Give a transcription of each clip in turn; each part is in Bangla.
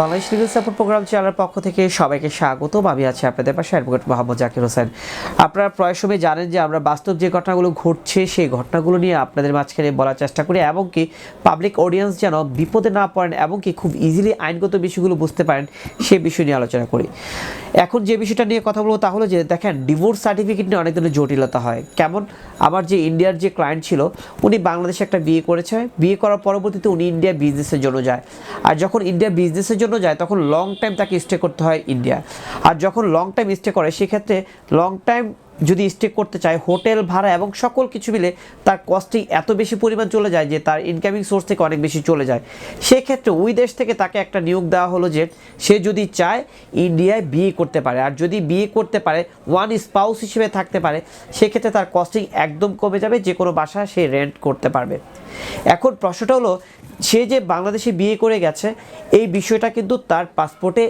বাংলাদেশ লিগাল সাপোর্ট প্রোগ্রাম চ্যানেলের পক্ষ থেকে সবাইকে স্বাগত। আমি আছি আপনাদের পাশে অ্যাডভোকেট মোহাম্মদ জাকির হোসেন। আপনারা প্রায় সময় জানেন যে আমরা বাস্তব যে ঘটনাগুলো ঘটছে, সেই ঘটনাগুলো নিয়ে আপনাদের মাঝখানে বলার চেষ্টা করি এবং কি পাবলিক অডিয়েন্স যেন বিপদে না পড়েন এবং কি খুব ইজিলি আইনগত বিষয়গুলো বুঝতে পারেন, সে বিষয় নিয়ে আলোচনা করি। এখন যে বিষয়টা নিয়ে কথা বলব তা হলো যে দেখেন ডিভোর্স সার্টিফিকেট নিয়ে অনেক ধরনের জটিলতা হয়। কেমন? আমার যে ইন্ডিয়ার যে ক্লায়েন্ট ছিল, উনি বাংলাদেশে একটা বিয়ে করেছে। বিয়ে করার পরবর্তীতে উনি ইন্ডিয়া বিজনেসের জন্য যায়। আর যখন ইন্ডিয়া বিজনেসের জন্য যায়, তখন লং টাইম তাকে স্টে করতে হয় ইন্ডিয়া আর যখন লং টাইম স্টে করে, সেক্ষেত্রে লং টাইম যদি স্টে করতে চায় হোটেল ভাড়া এবং সকল কিছু মিলে তার কস্টিং এত বেশি পরিমাণ চলে যায় যে তার ইনকামিং সোর্স থেকে অনেক বেশি চলে যায়। সেক্ষেত্রে ওই দেশ থেকে তাকে একটা নিয়োগ দেওয়া হলো যে সে যদি চায় ইন্ডিয়ায় বিয়ে করতে পারে। আর যদি বিয়ে করতে পারে ওয়ান স্পাউস হিসেবে থাকতে পারে, সেক্ষেত্রে তার কস্টিং একদম কমে যাবে যে কোনো বাসা সে রেন্ট করতে পারবে। এখন প্রশ্নটা হলো সে যে বাংলাদেশে বিয়ে করে গেছে, এই বিষয়টা কিন্তু তার পাসপোর্টে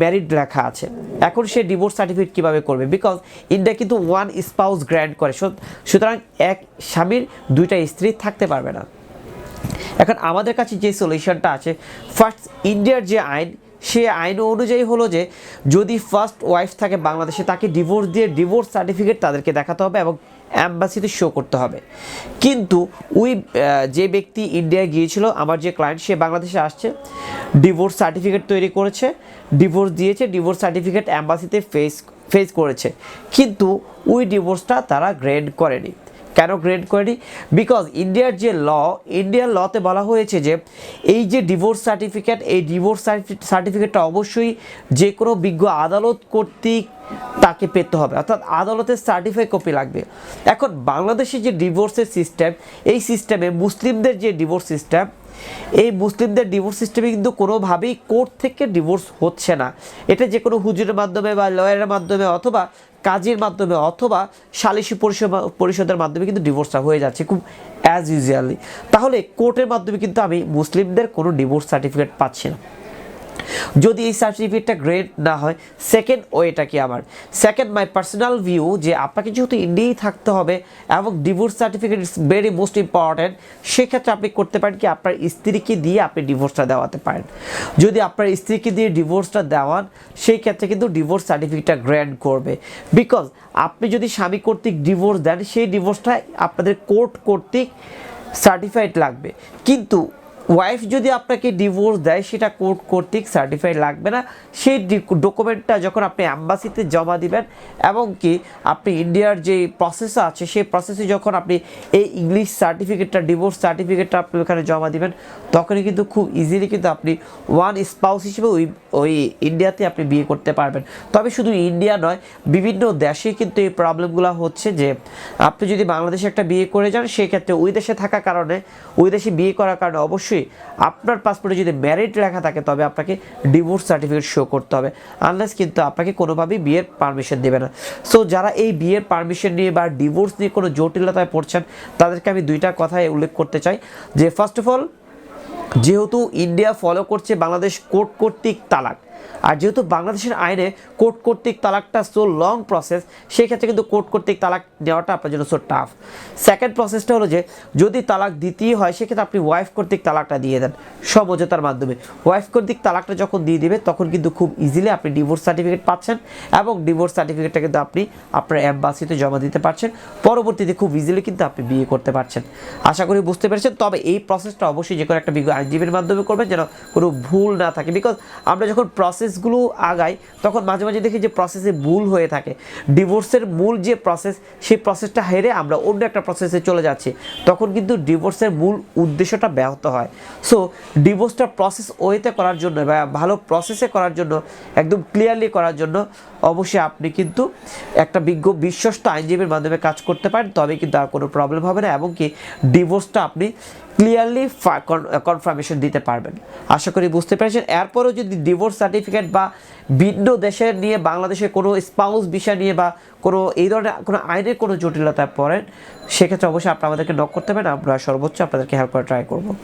ম্যারিড লেখা আছে। এখন সে ডিভোর্স সার্টিফিকেট কীভাবে করবে? বিকজ ইন্ডিয়া কিন্তু ওয়ান স্পাউস গ্র্যান্ড করে। সুতরাং এক স্বামীর দুইটা স্ত্রী থাকতে পারবে না। এখন আমাদের কাছে যে সলিউশনটা আছে ফার্স্ট ইন্ডিয়ার যে আইন, সে আইন অনুযায়ী হলো যে, যদি ফার্স্ট ওয়াইফ থাকে বাংলাদেশে, তাকে ডিভোর্স দিয়ে ডিভোর্স সার্টিফিকেট তাদেরকে দেখাতে হবে এবং অ্যাম্বাসিতে শো করতে হবে। কিন্তু ওই যে ব্যক্তি ইন্ডিয়ায় গিয়েছিল, আমার যে ক্লায়েন্ট সে বাংলাদেশে আসছে ডিভোর্স সার্টিফিকেট তৈরি করেছে ডিভোর্স দিয়েছে ডিভোর্স সার্টিফিকেট অ্যাম্বাসিতে ফেস ফেস করেছে। কিন্তু ওই ডিভোর্সটা তারা গ্রেড করেনি। কেন গ্রেড করেনি? বিকজ ইন্ডিয়ার যে ল ইন্ডিয়ার লতে বলা হয়েছে যে এই যে ডিভোর্স সার্টিফিকেট এই ডিভোর্স সার্টিফিকেটটা অবশ্যই যে কোনো বিজ্ঞ আদালত কর্তৃক তাকে পেতে হবে। অর্থাৎ আদালতের সার্টিফাই কপি লাগবে। এখন বাংলাদেশে যে ডিভোর্সের সিস্টেম এই সিস্টেমে মুসলিমদের যে ডিভোর্স সিস্টেম এই মুসলিমদের ডিভোর্স সিস্টেমে কিন্তু কোনোভাবেই কোর্ট থেকে ডিভোর্স হচ্ছে না। এটা যে কোনো হুজুরের মাধ্যমে বা লয়ারের মাধ্যমে অথবা কাজের মাধ্যমে অথবা সালিসি পরিষদ পরিষদের মাধ্যমে কিন্তু ডিভোর্সটা হয়ে যাচ্ছে খুব অ্যাজ ইউজুয়ালি তাহলে কোর্টের মাধ্যমে কিন্তু আমি মুসলিমদের কোনো ডিভোর্স সার্টিফিকেট পাচ্ছি না। যদি এই সার্টিফিকেটটা গ্রেড না হয় সেকেন্ড ওয়েটা কি আমার? সেকেন্ড মাই পার্সোনাল ভিউ যে আপনাকে যেহেতু ইন্ডিয়ায় থাকতে হবে এবং divorce certificate is very most important সেক্ষেত্রে আপনি করতে পারেন কি আপনার স্ত্রীকে দিয়ে আপনি ডিভোর্সটা দেওয়াতে পারেন। যদি আপনার স্ত্রীকে দিয়ে ডিভোর্সটা দেওয়ান সেই ক্ষেত্রে কিন্তু ডিভোর্স সার্টিফিকেটটা গ্র্যান্ড করবে। বিকজ আপনি যদি স্বামী কর্তৃক ডিভোর্স দেন, সেই ডিভোর্সটা আপনাদের কোর্ট কর্তৃক সার্টিফাইড লাগবে। কিন্তু ওয়াইফ যদি আপনাকে ডিভোর্স দেয়, সেটা কোর্ট কর্তৃক সার্টিফাইড লাগবে না। সেই ডকুমেন্টটা যখন আপনি অ্যাম্বাসিতে জমা দিবেন, এবং কি আপনি ইন্ডিয়ার যে প্রসেস আছে, সেই প্রসেসে যখন আপনি এই ইংলিশ সার্টিফিকেটটা ডিভোর্স সার্টিফিকেটটা আপনি ওখানে জমা দিবেন, তখনই কিন্তু খুব ইজিলি কিন্তু আপনি ওয়ান স্পাউস হিসেবে ওই ওই ইন্ডিয়াতে আপনি বিয়ে করতে পারবেন। তবে শুধু ইন্ডিয়া নয়, বিভিন্ন দেশে কিন্তু এই প্রবলেমগুলো হচ্ছে যে, আপনি যদি বাংলাদেশে একটা বিয়ে করে যান, সেক্ষেত্রে ওই দেশে থাকার কারণে, ওই দেশে বিয়ে করার কারণে অবশ্যই আপনার পাসপোর্টে যদি ম্যারিড লেখা থাকে, তবে আপনাকে ডিভোর্স সার্টিফিকেট শো করতে হবে। আনলেস কিন্তু আপনাকে কোনোভাবেই বিয়ের পারমিশন দেবে না। সো যারা এই বিয়ের পারমিশন নিয়ে বা ডিভোর্স নিয়ে কোনো জটিলতায় পড়ছেন, তাদেরকে আমি দুইটা কথায় উল্লেখ করতে চাই। যে ফার্স্ট অফ অল যেহেতু ইন্ডিয়া ফলো করছে বাংলাদেশ কোর্ট কর্তৃক তালাক আর যেহেতু বাংলাদেশের আইনে কোর্ট কর্তৃক তালাকটা সো লং প্রসেস সেক্ষেত্রে কিন্তু কোর্ট কর্তৃক তালাক নেওয়াটা আপনার জন্য সো টাফ সেকেন্ড প্রসেসটা হলো যে, যদি তালাক দিতেই হয়, সেক্ষেত্রে আপনি ওয়াইফ কর্তৃক তালাকটা দিয়ে দেন সমঝোতার মাধ্যমে। ওয়াইফ কর্তৃক তালাকটা যখন দিয়ে দিবে, তখন কিন্তু খুব ইজিলি আপনি ডিভোর্স সার্টিফিকেট পাচ্ছেন এবং ডিভোর্স সার্টিফিকেটটা কিন্তু আপনি আপনার অ্যাম্বাসিতে জমা দিতে পারছেন। পরবর্তীতে খুব ইজিলি কিন্তু আপনি বিয়ে করতে পারছেন। আশা করি বুঝতে পেরেছেন, তবে এই প্রসেসটা অবশ্যই যে কোনো একটা বিজ্ঞ আইনজীবীর মাধ্যমে করবেন, যেন কোনো ভুল না থাকে। বিকজ আমরা যখন প্রসেসগুলো আগায়, তখন মাঝে মাঝে দেখি যে প্রসেসে ভুল হয়ে থাকে। ডিভোর্সের মূল যে প্রসেস সেই প্রসেসটা হেরে আমরা অন্য একটা প্রসেসে চলে যাচ্ছি। তখন কিন্তু ডিভোর্সের মূল উদ্দেশ্যটা ব্যাহত হয়। সো ডিভোর্সটা প্রসেস ওয়েতে করার জন্য বা ভালো প্রসেসে করার জন্য, একদম ক্লিয়ারলি করার জন্য অবশ্যই আপনি কিন্তু একটা বিজ্ঞ, বিশ্বস্ত আইনজীবীর মাধ্যমে কাজ করতে পারেন তবে কিন্তু আর কোনো প্রবলেম হবে না এবং কি ডিভোর্সটা আপনি ক্লিয়ারলি কনফার্মেশন দিতে পারবেন। আশা করি বুঝতে পেরেছেন। এরপরেও যদি ডিভোর্স সার্টিফিকেট বা ভিন্ন দেশের নিয়ে বাংলাদেশের কোনো স্পাউস বিষয় নিয়ে বা কোনো এই ধরনের কোনো আইনের কোনো জটিলতায় পড়েন, সেক্ষেত্রে অবশ্যই আপনি আমাদেরকে নক করতে পারেন। আমরা সর্বোচ্চ আপনাদেরকে হেল্প করার ট্রাই করব।